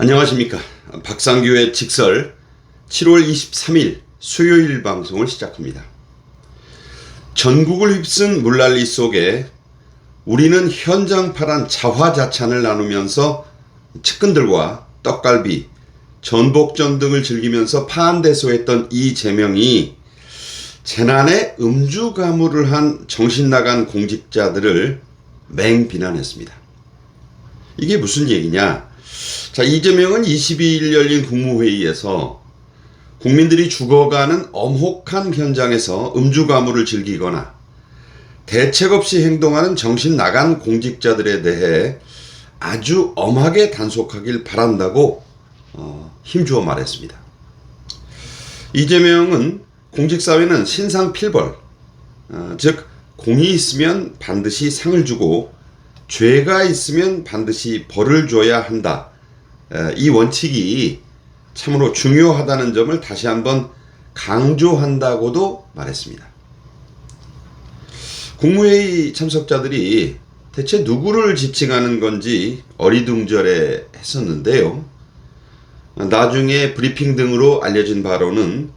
안녕하십니까. 박상규의 직설 7월 23일 수요일 방송을 시작합니다. 전국을 휩쓴 물난리 속에 우리는 현장파란 자화자찬을 나누면서 측근들과 떡갈비, 전복전 등을 즐기면서 파한대소했던 이재명이 재난에 음주 가무를 한 정신나간 공직자들을 맹 비난했습니다. 이게 무슨 얘기냐? 자, 이재명은 22일 열린 국무회의에서 국민들이 죽어가는 엄혹한 현장에서 음주 가무를 즐기거나 대책 없이 행동하는 정신 나간 공직자들에 대해 아주 엄하게 단속하길 바란다고 어, 힘주어 말했습니다. 이재명은 공직사회는 신상필벌, 어, 즉 공이 있으면 반드시 상을 주고 죄가 있으면 반드시 벌을 줘야 한다. 에, 이 원칙이 참으로 중요하다는 점을 다시 한번 강조한다고도 말했습니다. 국무회의 참석자들이 대체 누구를 지칭하는 건지 어리둥절해 했었는데요. 나중에 브리핑 등으로 알려진 바로는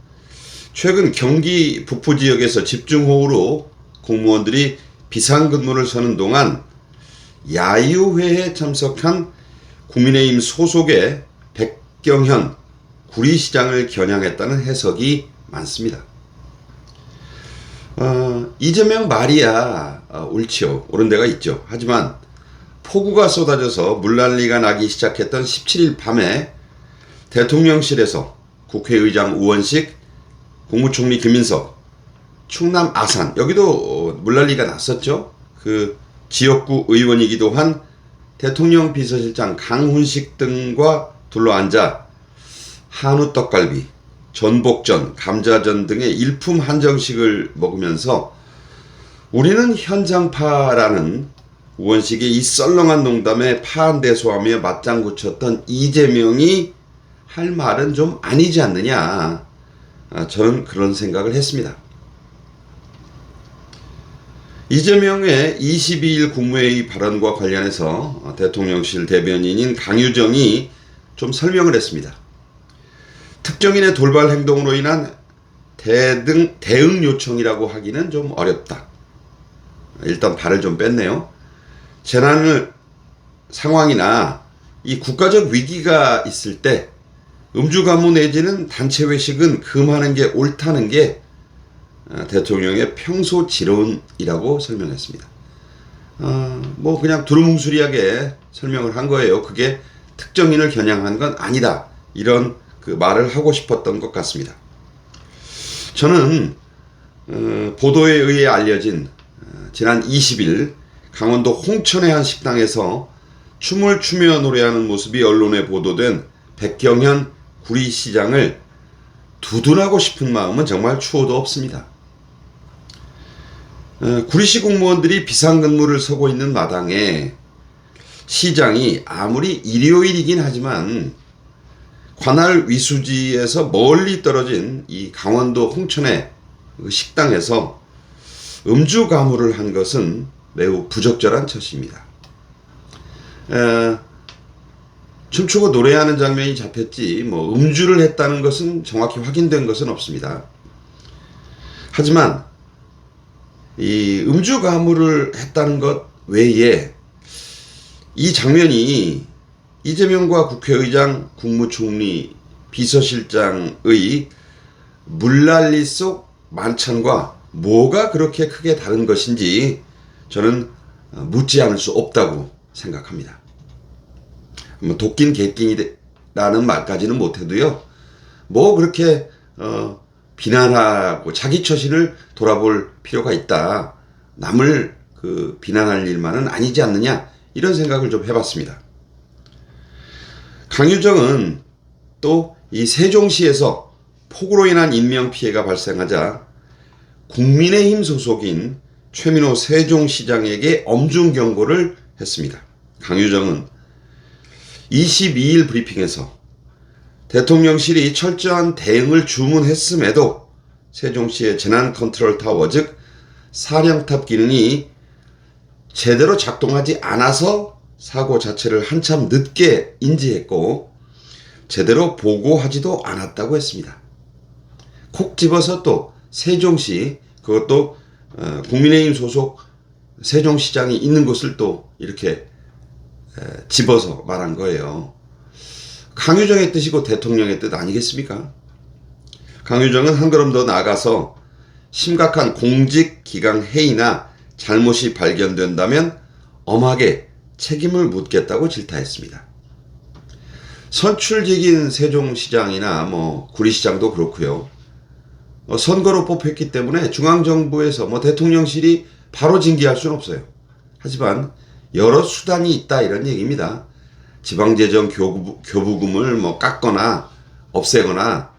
최근 경기 북부 지역에서 집중호우로 공무원들이 비상근무를 서는 동안 야유회에 참석한 국민의힘 소속의 백경현 구리시장을 겨냥했다는 해석이 많습니다. 어, 이재명 말이야 어, 옳지요 옳은 데가 있죠. 하지만 폭우가 쏟아져서 물난리가 나기 시작했던 17일 밤에 대통령실에서 국회의장 우원식, 국무총리 김민석, 충남 아산 여기도 어, 물난리가 났었죠. 그 지역구 의원이기도 한 대통령 비서실장 강훈식 등과 둘러앉아 한우 떡갈비, 전복전, 감자전 등의 일품 한정식을 먹으면서 우리는 현장파라는 우원식의 이 썰렁한 농담에 파한대소하며 맞장구 쳤던 이재명이 할 말은 좀 아니지 않느냐. 아, 저는 그런 생각을 했습니다. 이재명의 22일 국무회의 발언과 관련해서 대통령실 대변인인 강유정이 좀 설명을 했습니다. 특정인의 돌발 행동으로 인한 대등, 대응 요청이라고 하기는 좀 어렵다. 일단 발을 좀 뺐네요. 재난을 상황이나 이 국가적 위기가 있을 때 음주 가무 내지는 단체 회식은 금하는 게 옳다는 게 어, 대통령의 평소 지론이라고 설명했습니다. 어, 뭐 그냥 두루뭉술하게 설명을 한 거예요. 그게 특정인을 겨냥한 건 아니다. 이런 그 말을 하고 싶었던 것 같습니다. 저는 어, 보도에 의해 알려진 어, 지난 20일 강원도 홍천의 한 식당에서 춤을 추며 노래하는 모습이 언론에 보도된 백경현 구리시장을 두둔하고 싶은 마음은 정말 추호도 없습니다. 어, 구리시 공무원들이 비상근무를 서고 있는 마당에 시장이 아무리 일요일이긴 하지만 관할 위수지에서 멀리 떨어진 이 강원도 홍천의 그 식당에서 음주 가무를 한 것은 매우 부적절한 처시입니다. 에, 춤추고 노래하는 장면이 잡혔지 뭐 음주를 했다는 것은 정확히 확인된 것은 없습니다. 하지만 이 음주 가무를 했다는 것 외에 이 장면이 이재명과 국회의장, 국무총리, 비서실장의 물난리 속 만찬과 뭐가 그렇게 크게 다른 것인지 저는 묻지 않을 수 없다고 생각합니다. 뭐 도끼는 개끼니라는 말까지는 못해도요. 뭐 그렇게 어, 비난하고 자기 처신을 돌아볼 필요가 있다. 남을 그 비난할 일만은 아니지 않느냐 이런 생각을 좀 해봤습니다. 강유정은 또 이 세종시에서 폭우로 인한 인명 피해가 발생하자 국민의힘 소속인 최민호 세종시장에게 엄중 경고를 했습니다. 강유정은 22일 브리핑에서 대통령실이 철저한 대응을 주문했음에도 세종시의 재난 컨트롤 타워 즉 사령탑 기능이 제대로 작동하지 않아서 사고 자체를 한참 늦게 인지했고 제대로 보고하지도 않았다고 했습니다. 콕 집어서 또 세종시 그것도 어, 국민의힘 소속 세종시장이 있는 곳을 또 이렇게 에, 집어서 말한 거예요. 강유정의 뜻이고 대통령의 뜻 아니겠습니까? 강유정은 한 걸음 더 나아가서 심각한 공직 기강 해이나 잘못이 발견된다면 엄하게 책임을 묻겠다고 질타했습니다. 선출직인 세종시장이나 뭐 구리시장도 그렇고요. 어, 선거로 뽑혔기 때문에 중앙정부에서 뭐 대통령실이 바로 징계할 수는 없어요. 하지만 여러 수단이 있다 이런 얘기입니다. 지방재정 교부, 교부금을 뭐 깎거나 없애거나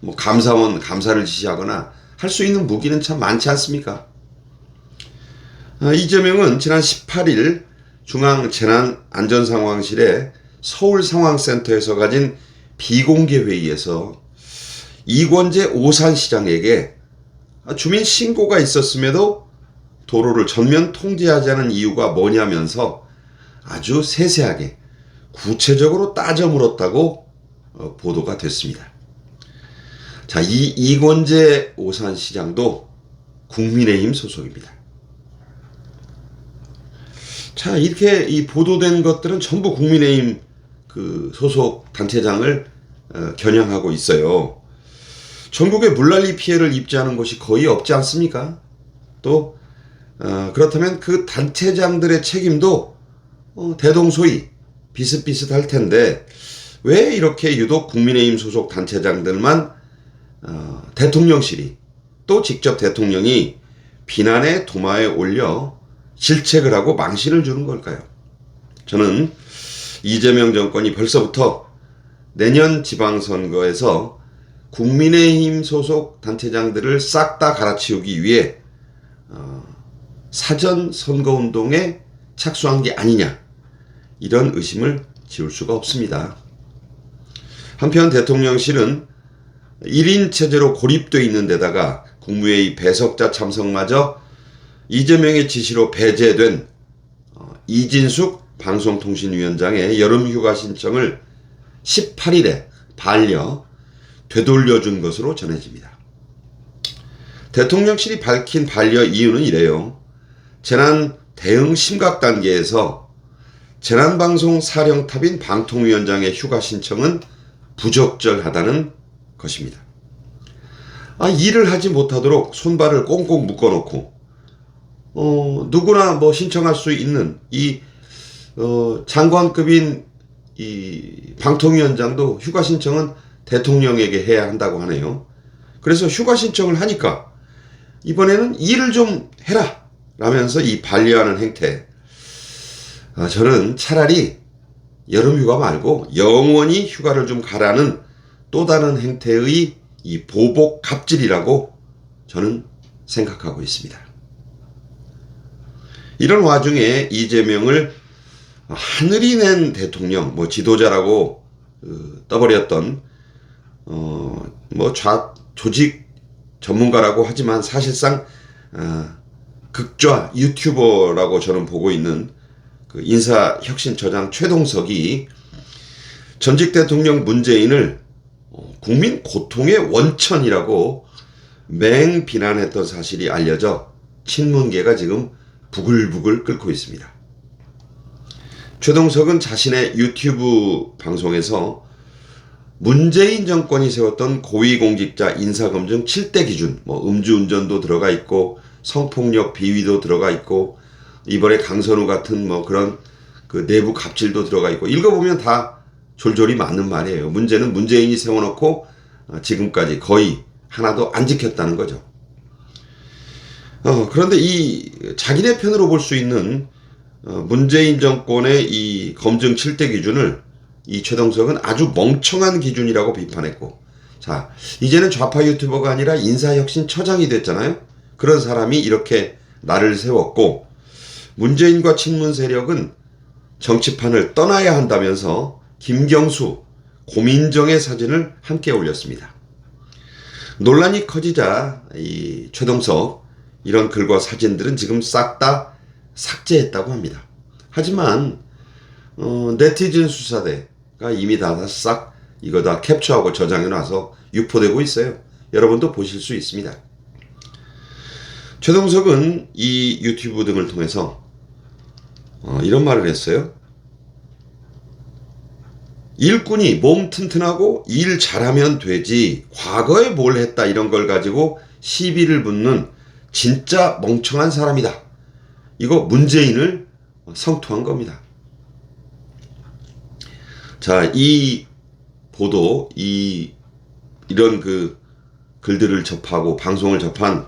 뭐 감사원 감사를 지시하거나 할 수 있는 무기는 참 많지 않습니까? 아, 이재명은 지난 18일 중앙 재난안전상황실의 서울상황센터에서 가진 비공개 회의에서 이권재 오산시장에게 주민 신고가 있었음에도 도로를 전면 통제하지 않은 이유가 뭐냐면서 아주 세세하게 구체적으로 따져 물었다고 어, 보도가 됐습니다. 자, 이 이권재 오산시장도 국민의힘 소속입니다. 자, 이렇게 이 보도된 것들은 전부 국민의힘 그 소속 단체장을 어, 겨냥하고 있어요. 전국에 물난리 피해를 입지하는 곳이 거의 없지 않습니까? 또 어, 그렇다면 그 단체장들의 책임도 어, 대동소이 비슷비슷할 텐데 왜 이렇게 유독 국민의힘 소속 단체장들만 어, 대통령실이 또 직접 대통령이 비난의 도마에 올려 질책을 하고 망신을 주는 걸까요? 저는 이재명 정권이 벌써부터 내년 지방선거에서 국민의힘 소속 단체장들을 싹 다 갈아치우기 위해 어, 사전 선거운동에 착수한 게 아니냐 이런 의심을 지울 수가 없습니다. 한편 대통령실은 1인 체제로 고립돼 있는 데다가 국무회의 배석자 참석마저 이재명의 지시로 배제된 어, 이진숙 방송통신위원장의 여름휴가 신청을 18일에 반려 되돌려준 것으로 전해집니다. 대통령실이 밝힌 반려 이유는 이래요. 재난 대응 심각 단계에서 재난방송 사령탑인 방통위원장의 휴가 신청은 부적절하다는 것입니다. 아, 일을 하지 못하도록 손발을 꽁꽁 묶어놓고, 어, 누구나 뭐 신청할 수 있는 이, 어, 장관급인 이 방통위원장도 휴가 신청은 대통령에게 해야 한다고 하네요. 그래서 휴가 신청을 하니까 이번에는 일을 좀 해라! 라면서 이 반려하는 행태. 아, 저는 차라리 여름 휴가 말고 영원히 휴가를 좀 가라는 또 다른 행태의 이 보복 갑질이라고 저는 생각하고 있습니다. 이런 와중에 이재명을 하늘이 낸 대통령, 뭐 지도자라고 어, 떠버렸던 어 뭐좌 조직 전문가라고 하지만 사실상 어, 극좌 유튜버라고 저는 보고 있는 그 인사혁신처장 최동석이 전직 대통령 문재인을 어, 국민 고통의 원천이라고 맹 비난했던 사실이 알려져 친문계가 지금 부글부글 끓고 있습니다. 최동석은 자신의 유튜브 방송에서 문재인 정권이 세웠던 고위공직자 인사검증 7대 기준, 뭐 음주운전도 들어가 있고 성폭력 비위도 들어가 있고 이번에 강선우 같은 뭐 그런 그 내부 갑질도 들어가 있고 읽어보면 다 졸졸이 맞는 말이에요. 문제는 문재인이 세워놓고 어, 지금까지 거의 하나도 안 지켰다는 거죠. 어, 그런데 이 자기네 편으로 볼 수 있는 어, 문재인 정권의 이 검증 7대 기준을 이 최동석은 아주 멍청한 기준이라고 비판했고, 자, 이제는 좌파 유튜버가 아니라 인사혁신 처장이 됐잖아요? 그런 사람이 이렇게 나를 세웠고, 문재인과 친문 세력은 정치판을 떠나야 한다면서 김경수, 고민정의 사진을 함께 올렸습니다. 논란이 커지자 이 최동석 이런 글과 사진들은 지금 싹 다 삭제했다고 합니다. 하지만 어, 네티즌 수사대가 이미 다 싹 이거 다 캡처하고 저장해 놔서 유포되고 있어요. 여러분도 보실 수 있습니다. 최동석은 이 유튜브 등을 통해서 어, 이런 말을 했어요. 일꾼이 몸 튼튼하고 일 잘하면 되지 과거에 뭘 했다 이런 걸 가지고 시비를 붙는 진짜 멍청한 사람이다. 이거 문재인을 성토한 겁니다. 자, 이 보도, 이, 이런 그 글들을 접하고 방송을 접한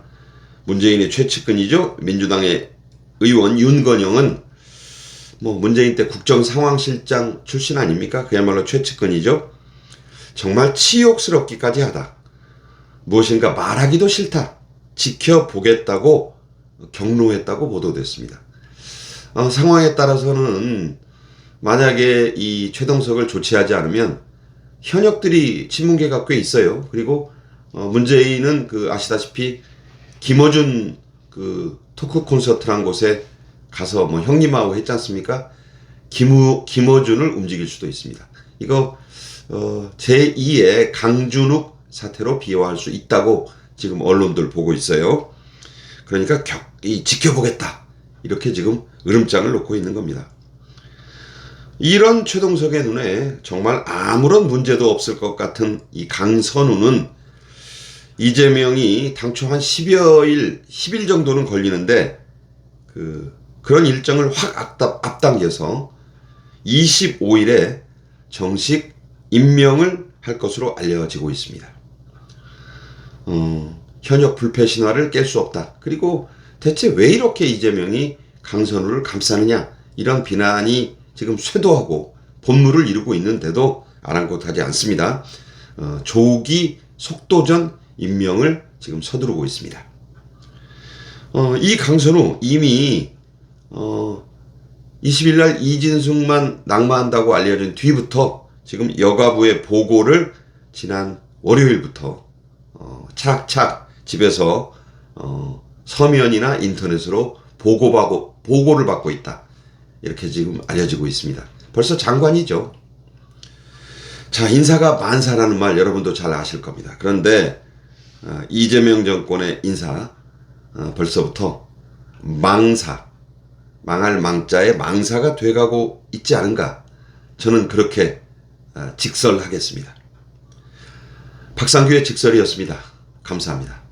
문재인의 최측근이죠. 민주당의 의원 윤건영은 뭐 문재인 때 국정 상황실장 출신 아닙니까? 그야말로 최측근이죠. 정말 치욕스럽기까지 하다. 무엇인가 말하기도 싫다. 지켜보겠다고 경로했다고 보도됐습니다. 어, 상황에 따라서는 만약에 이 최동석을 조치하지 않으면 현역들이 친문계가 꽤 있어요. 그리고 어, 문재인은 그 아시다시피 김어준 그 토크 콘서트란 곳에 가서 뭐 형님하고 했지 않습니까? 김우, 김어준을 움직일 수도 있습니다. 이거 어, 제2의 강준욱 사태로 비화할 수 있다고 지금 언론들 보고 있어요. 그러니까 격, 이 지켜보겠다. 이렇게 지금 으름장을 놓고 있는 겁니다. 이런 최동석의 눈에 정말 아무런 문제도 없을 것 같은 이 강선우는 이재명이 당초 한 10여일, 10일 정도는 걸리는데 그 그런 일정을 확 앞당, 앞당 겨서 25일에 정식 임명을 할 것으로 알려지고 있습니다. 어, 현역 불패 신화를 깰 수 없다. 그리고 대체 왜 이렇게 이재명이 강선우를 감싸느냐 이런 비난이 지금 쇄도하고 본물을 이루고 있는데도 아랑곳하지 않습니다. 어, 조기 속도전 임명을 지금 서두르고 있습니다. 어, 이 강선우 이미 어, 20일 날 이진숙만 낙마한다고 알려진 뒤부터 지금 여가부의 보고를 지난 월요일부터 어, 착착 집에서 어, 서면이나 인터넷으로 보고받고 보고를 받고 있다. 이렇게 지금 알려지고 있습니다. 벌써 장관이죠. 자, 인사가 만사라는 말 여러분도 잘 아실 겁니다. 그런데 어, 이재명 정권의 인사 어, 벌써부터 망사, 망할 망자의 망사가 돼가고 있지 않은가? 저는 그렇게 어, 직설하겠습니다. 박상규의 직설이었습니다. 감사합니다.